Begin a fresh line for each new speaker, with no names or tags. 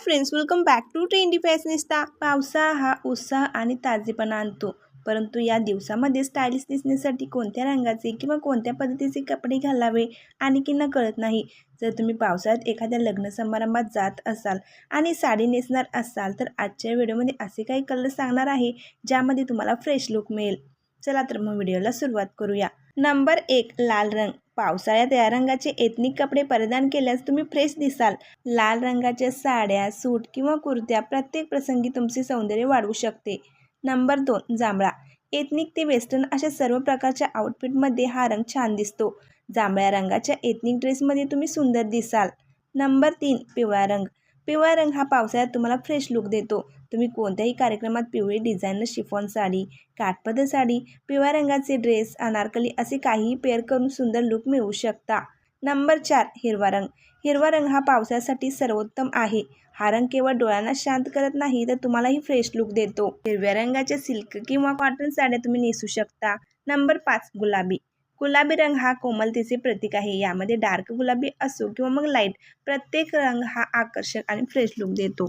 Friends welcome back to trendy fashionista पावसाळा हा उत्साह आणि ताजेपणा आणतो. परंतु या दिवसामध्ये स्टायलिश दिसण्यासाठी कोणत्या रंगाचे किंवा कोणत्या पद्धतीचे कपडे घालावे आणखी न कळत नाही. जर तुम्ही पावसाळ्यात एखाद्या लग्न समारंभात जात असाल आणि साडी नेसणार असाल तर आजच्या व्हिडिओमध्ये असे काही कलर सांगणार आहे ज्यामध्ये तुम्हाला फ्रेश लुक मिळेल. चला तर मग व्हिडिओला सुरुवात करूया. नंबर एक लाल रंग. पावसाळ्यात या रंगाचे एथनिक कपडे परिधान केल्यास तुम्ही फ्रेश दिसाल. लाल रंगाच्या साड्या सूट किंवा कुर्त्या प्रत्येक प्रसंगी तुमचे सौंदर्य वाढवू शकते. नंबर दोन जांभळा. एथनिक ते वेस्टर्न अशा सर्व प्रकारच्या आउटफिटमध्ये हा रंग छान दिसतो. जांभळ्या रंगाच्या एथनिक ड्रेसमध्ये तुम्ही सुंदर दिसाल. नंबर तीन पिवळा रंग. पिवळा रंग हा पावसाळ्यात तुम्हाला फ्रेश लुक देतो. तुम्ही कोणत्याही कार्यक्रमात पिवळी डिझाईनर शिफॉन साडी काठपदर साडी पिवळ्या रंगाचे ड्रेस अनारकली असे काहीही पेअर करून सुंदर लुक मिळवू शकता. नंबर चार हिरवा रंग. हिरवा रंग हा पावसासाठी सर्वोत्तम आहे. हा रंग केवळ डोळ्यांना शांत करत नाही तर तुम्हालाही फ्रेश लुक देतो. हिरव्या रंगाच्या सिल्क किंवा कॉटन साड्या तुम्ही नेसू शकता. नंबर पाच गुलाबी. गुलाबी रंग हा कोमलतेचे प्रतीक आहे. यामध्ये डार्क गुलाबी असो किंवा मग लाइट प्रत्येक रंग हा आकर्षक आणि फ्रेश लुक देतो.